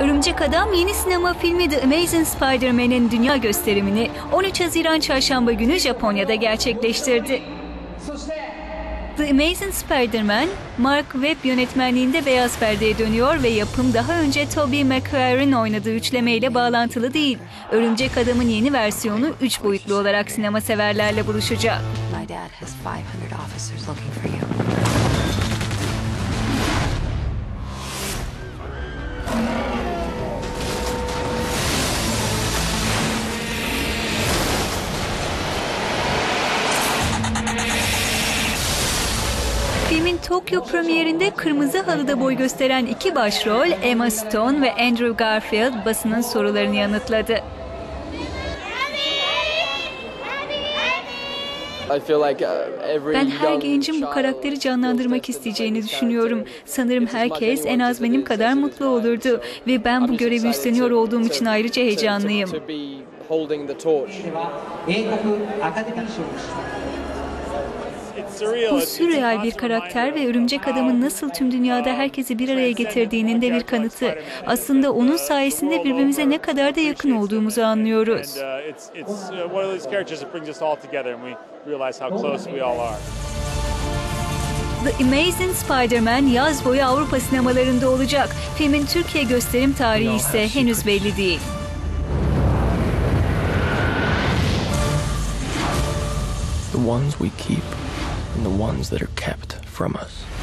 Örümcek Adam yeni sinema filmi The Amazing Spider-Man'in dünya gösterimini 13 Haziran Çarşamba günü Japonya'da gerçekleştirdi. The Amazing Spider-Man, Mark Webb yönetmenliğinde beyaz perdeye dönüyor ve yapım daha önce Tobey Maguire'in oynadığı üçlemeyle bağlantılı değil. Örümcek Adam'ın yeni versiyonu 3 boyutlu olarak sinema severlerle buluşacak. My dad has 500 officers looking for you. Filmin Tokyo premierinde kırmızı halıda boy gösteren iki başrol Emma Stone ve Andrew Garfield basının sorularını yanıtladı. Uh, Ben her gencin bu karakteri canlandırmak isteyeceğini düşünüyorum. Sanırım herkes en az benim kadar mutlu olurdu ve ben bu görevi üstleniyor olduğum için ayrıca heyecanlıyım. Bu sürreal bir karakter ve örümcek adamın nasıl tüm dünyada herkesi bir araya getirdiğinin de bir kanıtı. Aslında onun sayesinde birbirimize ne kadar da yakın olduğumuzu anlıyoruz. Uh, uh. The Amazing Spider-Man yaz boyu Avrupa sinemalarında olacak. Filmin Türkiye gösterim tarihi ise henüz belli değil. the ones we keep and the ones that are kept from us.